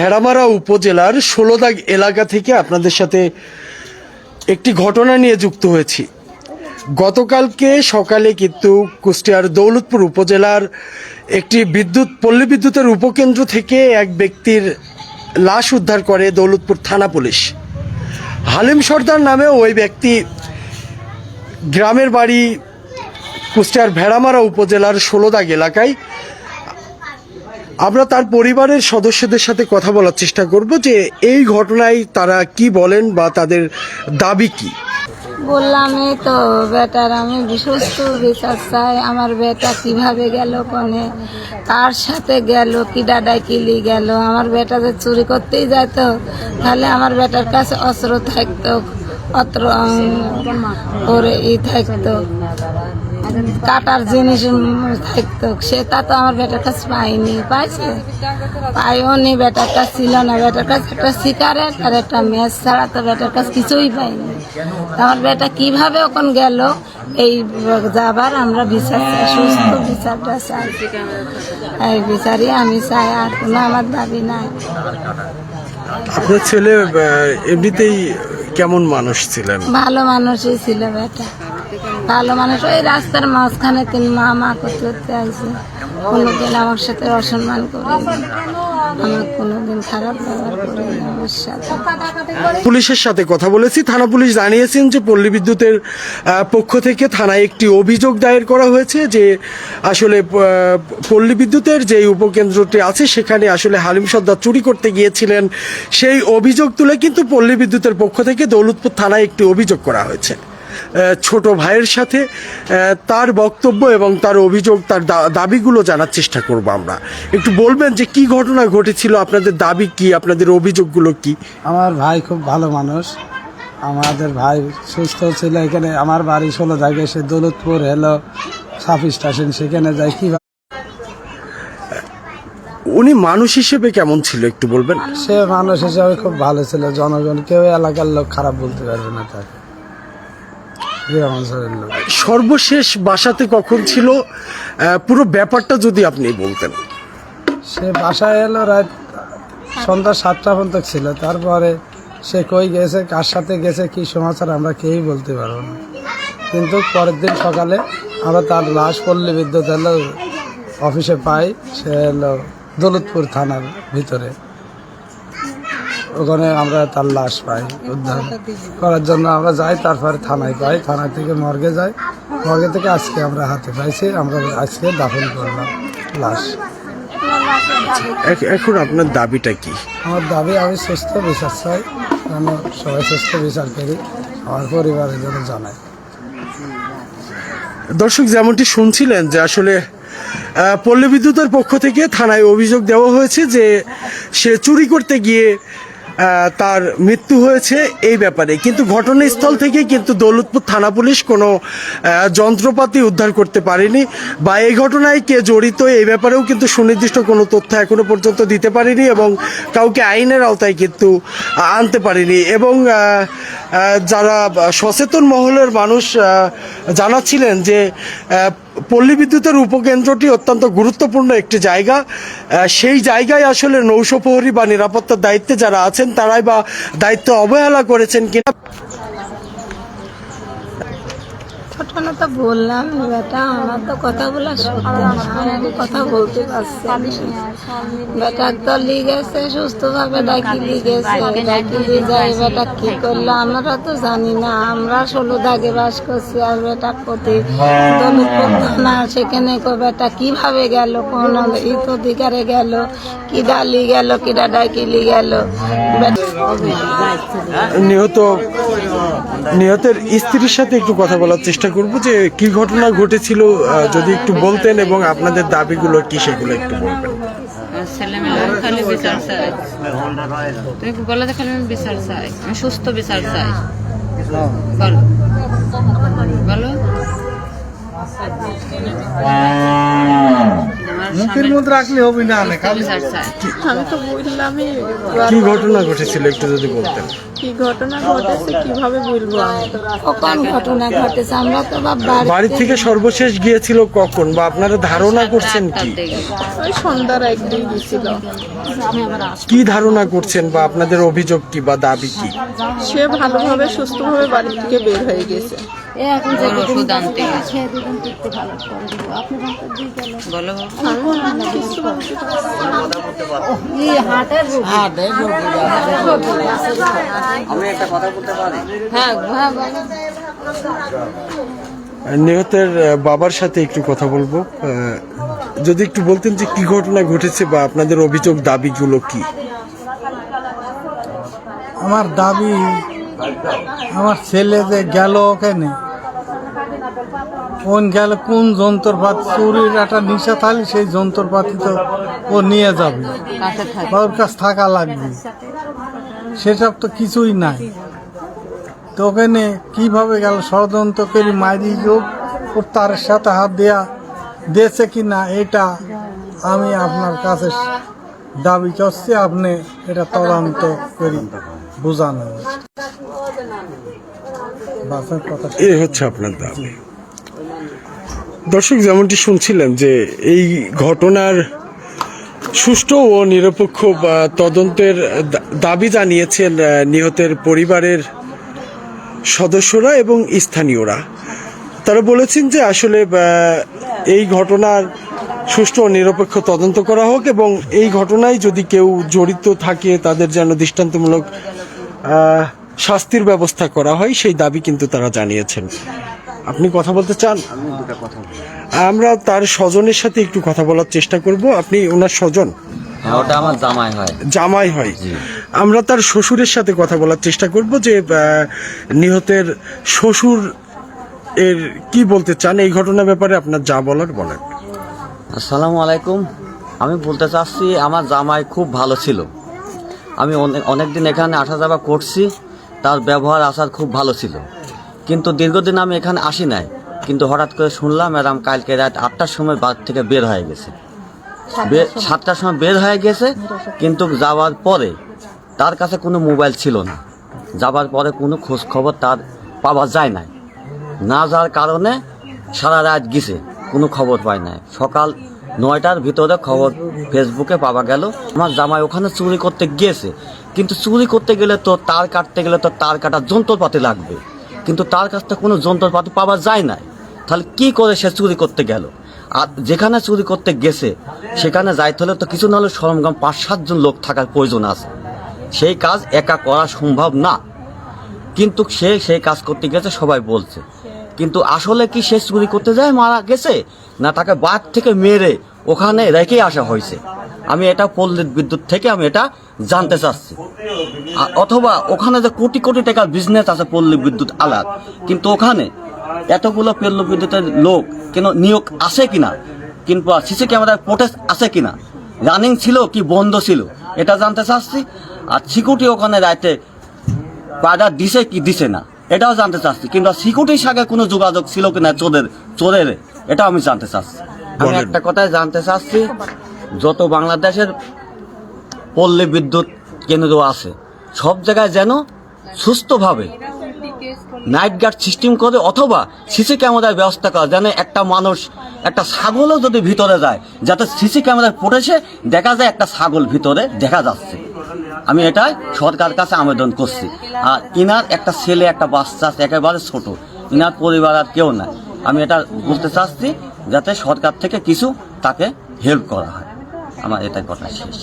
ভেড়ামারা উপজেলার ষোলোদাগ এলাকা থেকে আপনাদের সাথে একটি ঘটনা নিয়ে যুক্ত হয়েছি। গতকালকে সকালে কিন্তু কুষ্টিয়ার দৌলতপুর উপজেলার একটি বিদ্যুৎ, পল্লী বিদ্যুতের উপকেন্দ্র থেকে এক ব্যক্তির লাশ উদ্ধার করে দৌলতপুর থানা পুলিশ। হালিম সর্দার নামে ওই ব্যক্তি গ্রামের বাড়ি কুষ্টিয়ার ভেড়ামারা উপজেলার ষোলোদাগ এলাকায় আমরা তার পরিবারের সদস্যদের সাথে কথা বলার চেষ্টা করব যে এই ঘটনায় তারা কি বলেন বা তাদের দাবি কি? বললাম এই তো বেটার আমি সুস্থ বিচার চাই। আমার বেটা কীভাবে গেল কোনে? কার সাথে গেল? কি ডাডাই কিলি গেল? আমার বেটা যে চুরি করতেই যেত তাহলে আমার বেটার কাছে অস্ত্র থাকতো অস্ত্র উম, ওরে ই থাকতো। কাটার জিনিস থাকতো। সেটা তো আমার বেটার কাছে পাইনি পাইছে? পাইও নি বেটার কাছে ছিল না। বেটার কাছে একটা সিগারেট আর একটা ম্যাচ ছাড়া তো বেটার কাছে কিছুই পাইনি। আমার বেটা কীভাবে ওখান গেল? এই যাবার আমরা বিচার সুস্থ বিচারটা চাই। এই বিচারই আমি চাই আর কোনো আমার দাবি নাই। আপনার ছেলে এমনিতেই কেমন মানুষ ছিলেন? ভালো মানুষই ছিল বেটা। ভালো মানুষ। ওই রাস্তার মাঝখানে তিন মা মা করতে করতে কোনোদিন আমার সাথে অসম্মান করে কোনোদিন পুলিশের সাথে কথা বলেছি। থানা পুলিশ জানিয়েছেন যে পল্লী বিদ্যুতের পক্ষ থেকে থানায় একটি অভিযোগ দায়ের করা হয়েছে যে আসলে পল্লী বিদ্যুতের যে উপকেন্দ্রটি আছে, সেখানে আসলে হালিম সর্দার চুরি করতে গিয়েছিলেন। সেই অভিযোগ তুলে কিন্তু পল্লী বিদ্যুতের পক্ষ থেকে দৌলতপুর থানায় একটি অভিযোগ করা হয়েছে। ছোট ভাইয়ের সাথে তার বক্তব্য এবং তার অভিযোগ তার দাবিগুলো জানার চেষ্টা করব আমরা। একটু বলবেন যে কি ঘটনা ঘটেছিল আপনাদের দাবি কি আপনাদের অভিযোগগুলো কি? আমার ভাই খুব ভালো মানুষ। আমাদের ভাই সুস্থ ছিল এখানে আমার বাড়ি ষোলো থাকে সে দৌলতপুর এলো সাফ স্টেশন সেখানে যাই কি উনি মানুষ হিসেবে কেমন ছিল একটু বলবেন? সে মানুষ হিসাবে খুব ভালো ছিল জনগণ কেউ এলাকার লোক খারাপ বলতে পারবে না তাকে। সর্বশেষ বাসাতে কখন ছিল? পুরো ব্যাপারটা যদি আপনি বলতেন। সে বাসায় এলো রাত সন্ধ্যা সাতটা পর্যন্ত ছিল। তারপরে সে কই গেছে, কার সাথে গেছে, কি সমাচার আমরা কেউই বলতে পারব না। কিন্তু পরের দিন সকালে আমরা তার লাশ পল্লী বিদ্যুৎ এলো অফিসে পাই। সে এলো দৌলতপুর থানার ভিতরে। ওখানে আমরা তার লাশ পাই উদ্ধার করার জন্য আমরা যাই তারপরে থানায় পাই। থানা থেকে মর্গে যাই। মর্গে থেকে আজকে আমরা হাতে পাইছি আমরা আজকে দাফন করলাম লাশ। এখ- এখন আপনার দাবিটা কি? আমার দাবি আমি সুস্থ বিচার চাই যেন সবাই সুস্থ বিচার করি আমার পরিবারের জন্য জানাই। দর্শক যেমনটি শুনছিলেন যে আসলে পল্লী বিদ্যুতের পক্ষ থেকে থানায় অভিযোগ দেওয়া হয়েছে যে সে চুরি করতে গিয়ে তার মৃত্যু হয়েছে এই ব্যাপারে। কিন্তু ঘটনাস্থল থেকে কিন্তু দৌলতপুর থানা পুলিশ কোনো যন্ত্রপাতি উদ্ধার করতে পারেনি বা এই ঘটনায় কে জড়িত এই ব্যাপারেও কিন্তু সুনির্দিষ্ট কোনো তথ্য এখনও পর্যন্ত দিতে পারেনি এবং কাউকে আইনের আওতায় কিন্তু আনতে পারেনি। এবং যারা সচেতন মহলের মানুষ জানাচ্ছিলেন যে পল্লী বিদ্যুতের উপকেন্দ্রটি অত্যন্ত গুরুত্বপূর্ণ একটি জায়গা। সেই জায়গায় আসলে নৌশপ্রহরী বা নিরাপত্তার দায়িত্বে যারা আছেন, তারাই বা দায়িত্ব অবহেলা করেছেন কিনা। ঘটনা তো বললাম, বেটা, আমার তো সত্যি না। আমি কথা বলতে পারছি না। বেটা তো লিগেছে সুস্থভাবে ডাকি লিগেছে ডাকি যায়, বেটা, কি করল? আমরা তো জানি না। আমরা ষোলো দাগে বাস করছি, আর বেটা প্রতি থানা সেখানে কো, বেটা, কীভাবে গেল? কোন ঈদ অধিকারে গেল? কি ডালি গেল? কি ডাকিলি গেল? নিহত, নিহতের স্ত্রীর সাথে একটু কথা বলার চেষ্টা করব যে কি ঘটনা ঘটেছিল যদি একটু বলতেন এবং আপনাদের দাবিগুলো কি সেগুলো একটু বলবেন। ছেলেমেয়েরা খালি বিচার চাই তুমি বলে খালি আমি বিচার চাই? আমি সুস্থ বিচার চাই। বলো। মুখের মধ্যে রাখলে হবে না আমি তো বললামই কি ঘটনা ঘটেছিল একটু যদি বলতেন। কি ঘটনা ঘটেছে? কীভাবে বলব আমি? ঘটনা ঘটেছে? আমরা তো বাড়ি বাড়ি থেকে সর্বশেষ গিয়েছিল কখন? বা আপনারা ধারণা করছেন কি? ওই সন্ধ্যার একদিন গেছিল কি ধারণা করছেন বা আপনাদের অভিযোগ কি বা দাবি কি? সে ভালোভাবে সুস্থভাবে বাড়ি থেকে বের হয়ে গেছে। ওর বলতে হ্যাঁ হ্যাঁ নিহতের বাবার সাথে একটু কথা বলব। যদি একটু বলতেন যে কি ঘটনা ঘটেছে বা আপনাদের অভিযোগ দাবিগুলো কি? আমার দাবি আমার ছেলে যে গেল ওখানে কোন গেল কোন যন্ত্রপাতি চুরির একটা নিশা থাকলে সেই যন্ত্রপাতি তো ও নিয়ে যাবে। বা ওর কাছে থাকা লাগবে। সেসব তো কিছুই নাই। তো ওখানে কীভাবে গেল? ষড়যন্ত্র করে মারি যোগ ওর তার সাথে হাত দেয়া দিয়েছে কি না এটা আমি আপনার কাছে দাবি করছি, আপনি এটা তদন্ত করি বোঝানো। বাসের কথা এ হচ্ছে আপনার দাবি। দর্শক, যেমনটি শুনছিলেন যে এই ঘটনার সুষ্ঠু ও নিরপেক্ষ তদন্তের দাবি জানিয়েছেন নিহতের পরিবারের সদস্যরা এবং স্থানীয়রা। তারা বলেছেন যে আসলে এই ঘটনার সুষ্ঠু ও নিরপেক্ষ তদন্ত করা হোক এবং এই ঘটনায় যদি কেউ জড়িত থাকে, তাদের যেন দৃষ্টান্তমূলক শাস্তির ব্যবস্থা করা হয়, সেই দাবি কিন্তু তারা জানিয়েছেন। আপনি কথা বলতে চান? আমরা তার স্বজনের সাথে একটু কথা বলার চেষ্টা করব। আপনি ওনার স্বজন? হ্যাঁ ওটা আমার জামাই হয়। জামাই হয়। আমরা তার শ্বশুরের সাথে কথা বলার চেষ্টা করব যে নিহতের শ্বশুর এর কি বলতে চান? এই ঘটনার ব্যাপারে আপনার যা বলার বলেন। আসসালামু আলাইকুম। আমি বলতে চাচ্ছি আমার জামাই খুব ভালো ছিল। আমি অনেক অনেকদিন এখানে আসা যাওয়া করছি। তার ব্যবহার আসার খুব ভালো ছিল। কিন্তু দীর্ঘদিন আমি এখানে আসি নাই। কিন্তু হঠাৎ করে শুনলাম এরম কালকে রাত আটটার সময় বাড়ি থেকে বের হয়ে গেছে। সাতটার সময়। বের হয়ে গেছে কিন্তু যাওয়ার পরে তার কাছে কোনো মোবাইল ছিল না। যাওয়ার পরে কোনো খোঁজ খবর তার পাওয়া যায় নাই। না যাওয়ার কারণে সারা রাত গেছে কোনো খবর পায় নাই। সকাল নয়টার ভিতরে খবর ফেসবুকে পাওয়া গেল আমার জামাই ওখানে চুরি করতে গিয়েছে। কিন্তু চুরি করতে গেলে তো তার কাটতে গেলে তো তার কাটার যন্ত্রপাতি লাগবে। কিন্তু তার কাছ থেকে কোনো যন্ত্রপাতি পাওয়া যায় নাই। তাহলে কি করে সে চুরি করতে গেল? আর যেখানে চুরি করতে গেছে, সেখানে যাইতে হলে তো কিছু না হলে সরঞ্জাম পাঁচ সাতজন লোক থাকার প্রয়োজন আছে। সেই কাজ একা করা সম্ভব না। কিন্তু সে সেই কাজ করতে গেছে, সবাই বলছে। কিন্তু আসলে কি সে চুরি করতে যায়, মারা গেছে? না তাকে বাদ থেকে মেরে ওখানে রেখে আসা হয়েছে। আমি এটা পল্লী বিদ্যুৎ থেকে আমি এটা জানতে চাচ্ছি। অথবা ওখানে যে কোটি কোটি টাকার বিজনেস আছে পল্লী বিদ্যুৎ আলাদ কিন্তু ওখানে এতগুলো পল্লী বিদ্যুতের লোক কেন নিয়োগ আছে কিনা? কিংবা সিসি ক্যামেরার প্রোটেস্ট আছে কিনা? রানিং ছিল কি বন্ধ ছিল? এটা জানতে চাচ্ছি। আর সিকিউরিটি ওখানে রাইতে বাধা দিছে কি দিছে না? এটাও জানতে চাচ্ছি। কিন্তু সিকিউরিটির সাথে কোনো যোগাযোগ ছিল কিনা চোরের চোরের? এটাও আমি জানতে চাচ্ছি। আমি একটা কথাই জানতে চাচ্ছি, যত বাংলাদেশের পল্লী বিদ্যুৎ কেন্দ্র আছে, সব জায়গায় যেন সুস্থভাবে নাইট গার্ড সিস্টেম করে অথবা সিসি ক্যামেরার ব্যবস্থা করা, যেন একটা মানুষ, একটা ছাগলও যদি ভিতরে যায়, যাতে সিসি ক্যামেরায় পড়েছে দেখা যায় একটা ছাগল ভিতরে দেখা যাচ্ছে। আমি এটাই সরকার কাছে আবেদন করছি। আর ইনার একটা ছেলে, একটা বাচ্চা একেবারে ছোট। ইনার পরিবার আর কেউ নাই। আমি এটা বলতে চাচ্ছি যাতে সরকার থেকে কিছু তাকে হেল্প করা হয়। আমার এটাই কথা শেষ।